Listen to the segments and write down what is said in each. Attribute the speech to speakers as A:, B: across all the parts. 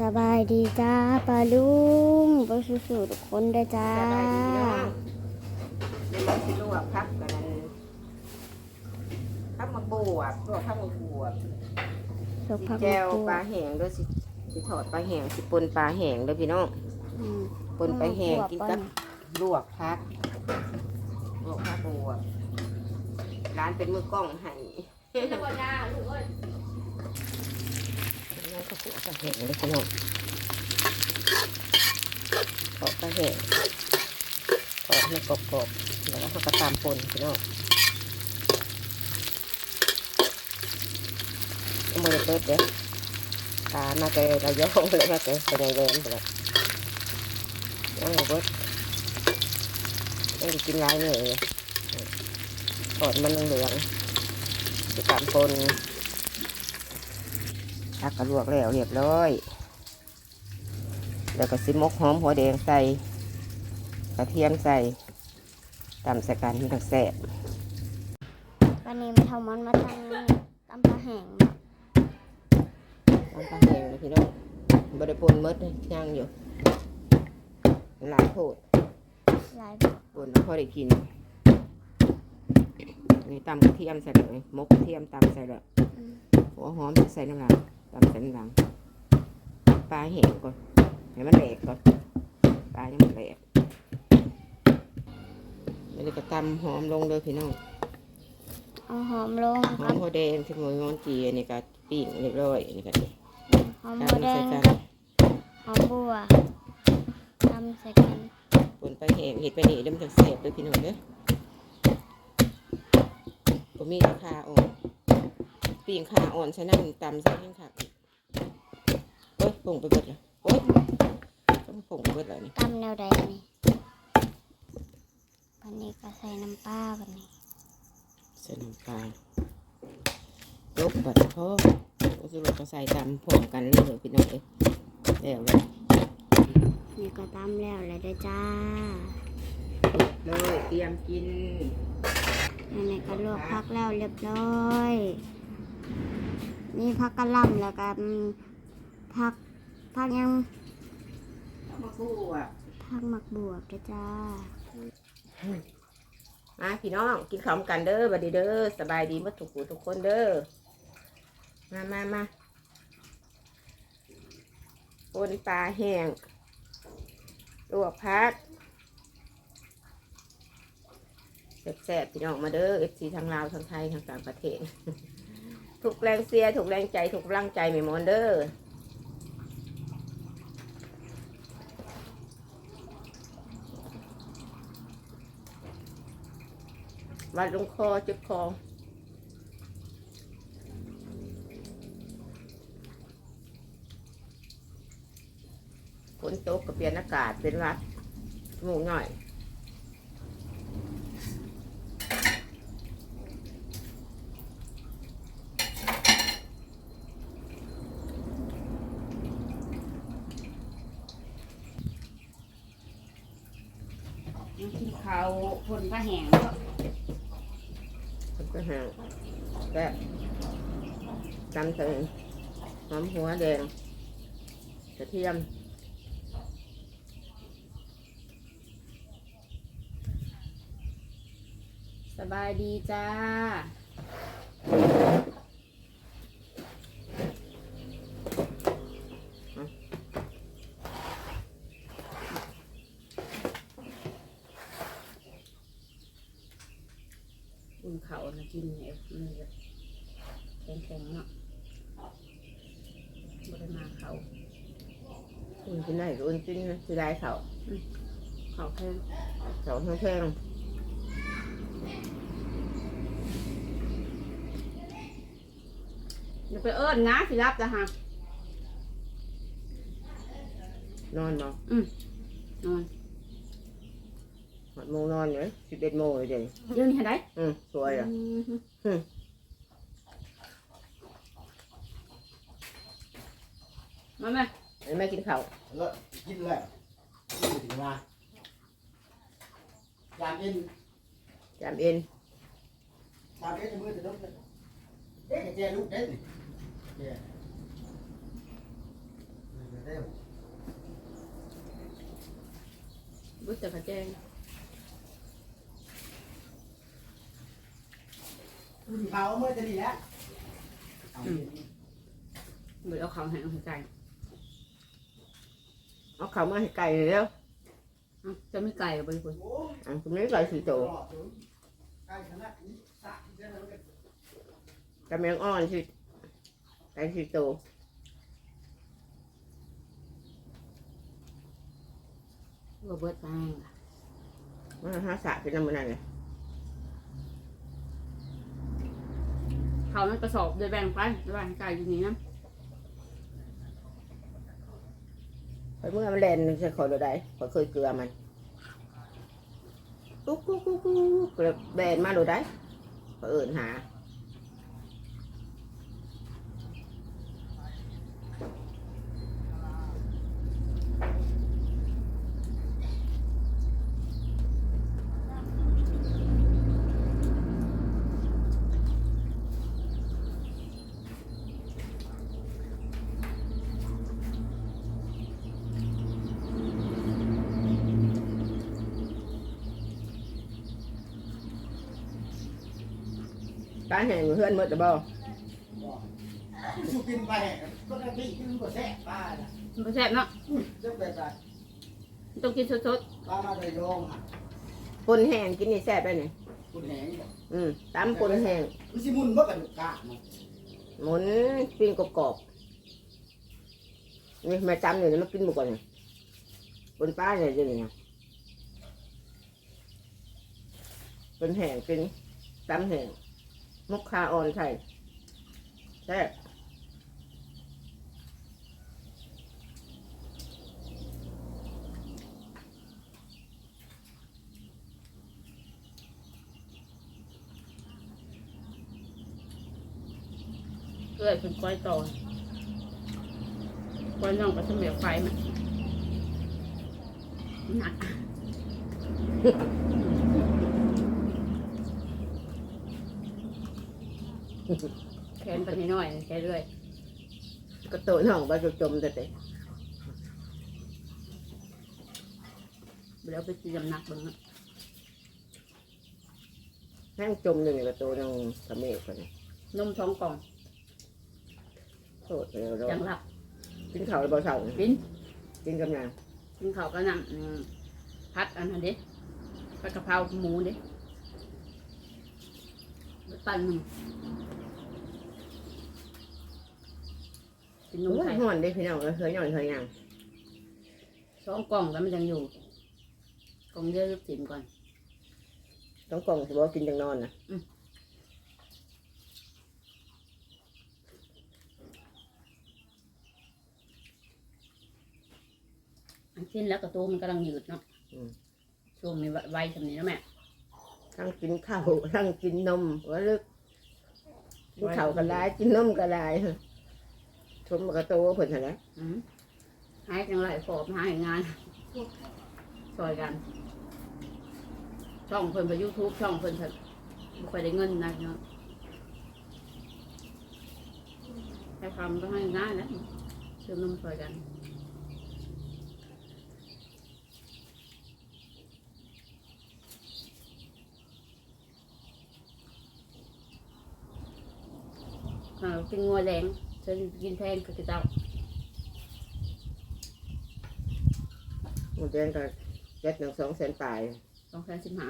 A: สบายดีจ้าปลาลุงไปสู่ๆทุกคนได้อจ้า
B: สบายดีเนาะเดี๋ยวเราสิลวกพักกันพักมาบวบลวกพักมาบวบ
A: สุก
B: สิ
A: ผัก
B: แจว
A: มะกรูด
B: ปลาแห้งด้วยสิสิถอดปลาแห้งสิปนปลาแห้งเด้วยพี่น้อง
A: อืม
B: ปนปลาแห้ง
A: ลวก
B: กิน
A: ป
B: กับ
A: ลา
B: ลวกพักลวกพักบวบร้านเป็นมือกล้องให้ ก็ขวปลาแห้งเลยพี่น้องขอปลาแห้งขอให้กรอบๆแล้วก็เขาก็ตามปนพี่น้องยังไม่ได้เปิดเด้อตามาแต่ระยองเลยมาแต่แสดงเลยนี่แหละยังเปิดยังกินหลายเลยถอดมันเหลืองจะตามคน ทักกระลวกแล้วเรียบร้อย แล้วก็ซิมกหอมหัวแดงใส่ กระเทียมใส่ตำใส่กันให้ทั้งแซ่บ
A: วันนี้มาทำมันมาตั้งตำปลาแห้งเนาะ
B: ตำปลาแห้งเลยพี่น้องบริปนหมดเลยย่างอยู่ หลายโพด
A: หลาย
B: ปนพอได้กินอันนี่ตำกระเทียมใส่เลยมกกระเทียมตำใส่เลย
A: อืม
B: หัวหอมใส่น้ำหลัง ตำใส่น้ำหลังปลาแห้งก่อนให้มันแหลกก่อนปลายังมันแหลกแล้วก็ตำหอมลงเลยพี่น้อง
A: เอาหอมลง
B: หอ
A: กั
B: ม
A: บ
B: หัวแดงที่มืองอนจีอันนี่ก็ปิ้งเรียบร้อยอันนี่ก็
A: หอมหัวแดง
B: ตำใส่
A: กั
B: กับ
A: หอมบัวตำใส่กัน
B: ปนปลาแห้งเห็ดไปนี่เริ่มนจะเสพเลยพี่น้องเด้อก็มีราคาอ่อน ปิ้งขาอ่อนใช้น้ำตำใส่ยังค่ะโอ้ยผงไปเบิดเลยโอ้ยต้องผงไปเบิดเลยนี่
A: ตำแนวใดนี่วันนี้ก็ใส่น้ำปลาวันนี้
B: ใส่น้ำปลาลบบัดพ่อก็จะลงก็ใส่ตำผงกันเลยพี่น้องเอ้ยแล้วเลย
A: นี่ก็ตำแล้วเลยเด้อจ้า
B: เลยเตรียมกิน
A: อันนี้ก็ลวกพักแล้วเรียบร้อย นี่พักกะหล่ำแล้วกันพักพักยัง
B: มะกรูด
A: พักหมักบวบด้อจ้า
B: มาพี่น้องกินข้าวกันเด้อบัดดีเด้อสบายดีมาทุกผู้ทุกคนเด้อมามามาปนปลาแห้งลวกพักแซ่บๆพี่น้องมาเด้อเอฟซีทางลาวทางไทยทางต่างประเทศ ถูกแรงเสียถูกแรงใจถูกกำลังใจไม่มอนเด้อวัดลงคอเจ็บคอฝนตกก็เปลี่ยนอากาศเป็นวัดหมูหน่อย
A: กินข้าวคนพระแหง
B: มันก็ห่างแต่จำใส่หอมหัวแดงกระเทียม
A: สบายดีจ้า
B: อุ่นเขานะกินเนี่ยมันจะแข็งๆเนาะบริมาเขาอุ่นกินได้ก็อุ่นกินนะสิได้เขาอืมเขาแข็งเขาแข็ง
C: อย่าไปเอิ้นนะสิรับนะฮะ
B: ๆนอนเนาะ
C: นอน
B: หอดโมงนอนเลยสิบเอ็ดโมงเลยเดี๋ยวนี้
C: เดี๋ยวนี้เห็นได้
B: อืมสวยอ่ะอืม
C: มาแม่
B: เห็นแม่กินข้าว
D: แล้วกินเลยกินไปถึงเวลายามเย็น
B: จามเอ็น
D: ยามเย็นจะมือจะลุกเลยเด็กจะแจลูกเด็ก
C: แจเร็ว bước từ phải trang
D: กูสิเผาเมื่อจะดีแล้วเอา
C: เหมือนเอาเขาแห้งใส่ไก่
B: เอาเขามาให้ไก่เลยแล้ว
C: เอ้าจะไม่ไก่ไปคน
D: โอ้ย
B: อันคุณไม่ไก่สีโต
D: รอดอยู่ใกล้ขนาดนี้สะเดี๋ยวเราก็
B: กระเมียงอ่อนสิไก่สีโต
C: ว่าเบิดแป้ง
B: มันหาสะเป็นน้ำมันนั่นเล
C: เขามันกระสอบเดยแบ่งไประหว่างไก่อยู่นี่นะ
B: ไปเมื่อมันแลนใช่ขอดูได้ขอเคยเกลือมันกุ๊กกุ๊กกุ๊กกุ๊กเกลือแบนมาดูได้ขอเอินหา ตาแห้งเพื่อนหมดจะบ่
D: กูกินไปก็ได้พี่กินก็แซ่บป้าน่ะ
C: มันบ่แซ่บเนาะ
D: เจ้าแบบไร
C: มันต้องกินสด
D: ป้ามาเลยโยงอะ
B: ปนแห้งกินนี่แซ่บได้เนี่ย
D: คุณแหงบอก
B: อืมตำปนแห้ง
D: มันสิมุนบ่กันกะมัน
B: หมุนปิ้งกรอบๆนี่แม่จำอยู่นี่มากินหมูก่อนนี่ปนป้าเนี่ยจะนี่เป็นแห้งเป็นตำแห้ง มุกคาอ่อนใส่แซ่บ
C: เกลือเป็นก้อยต่อก้อยน่องกับสมเด็จไฟมันหนัก แขนไปนิดหน่อยแค่เรื่อย
B: ก็โตน้องไปจมๆแต่แต่
C: เดี๋ยวไปเตรียมหนักเบ้างนะ
B: แห้งจมหนึ่งก็โตน้องกระเมฆคนนี้
C: นมสองกล่อง
B: โทษเร็ว
C: อย่างหลับ
B: ๆกินข้าวแล้วบ่เช้า
C: กิน
B: กินกำลัง
C: กินข้าวก็นั่งอืมพัดอันนั้นเด็ผัดกะเพราหมูเด็ตันหนึ่ง กินน
B: โอ้
C: มไข่
B: ห่อนเด้พี่น้องเอ้ยเคยหน่อยเคยยัง
C: สองกล่องแล้วมันยังอยู่ กล่องเดียวกินก่อน
B: ต้องกล่องสิบ่กินจังนอนนะ
C: อันกินแล้วกระตูมันกำลังยืดเนาะช่วงนี้ไวๆทำนี้นะแม่
B: ทั้งกินข้าวทั้งกินนมว่าลึกกินข้าวก็หลายกินนมก็หลายชมมันก็โตเพิ่นหั่นแหละ
C: อืมหายจังไรฟอบหายงานซอยกัน ช่องเพิ่นไปยูทูบช่องเพิ่นเพิ่นบ่ค่อยได้เงินนะเนาะให้คำต้องให้งายนะซื้อนมซอยกันอ่ากินงัวแดง นกินแทนกับเจ้า
B: หมดเดือนก็เจ็ดหนึ่งสองแสนปลาย
C: สองแสนสิบห้า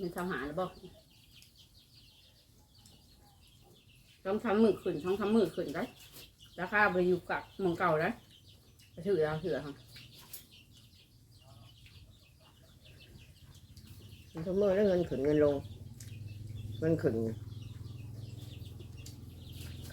C: มันทำหาแล้วบอกต้องทำมือขึ้นต้องทำมือขึ้นได้ราคาไปอยู่กับเมืองเก่าได้ไปถือเอาถือค่ะ
B: ทุกมื้อแล้วเงินขึ้นเงินลงเงินขึ้น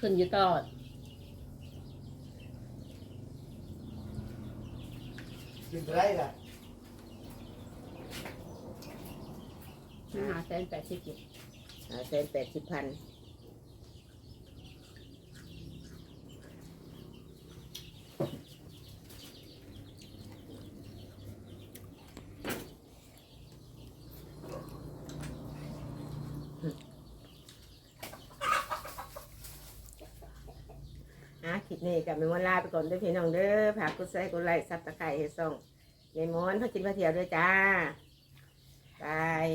C: ขึ้นอยู่ตลอด
D: กินไปได้ล่ะ
C: ห้าแสนแปดสิบเจ็ด
B: หาแสนแปดสิบพัน นี้กับมีวันลาไปก่อนด้วยพี่น้องเด้อผักกดไลค์กดไลซับตะไคร้ให้ส่องเมมอนพากินพาเที่ยวด้วยจ้าบาย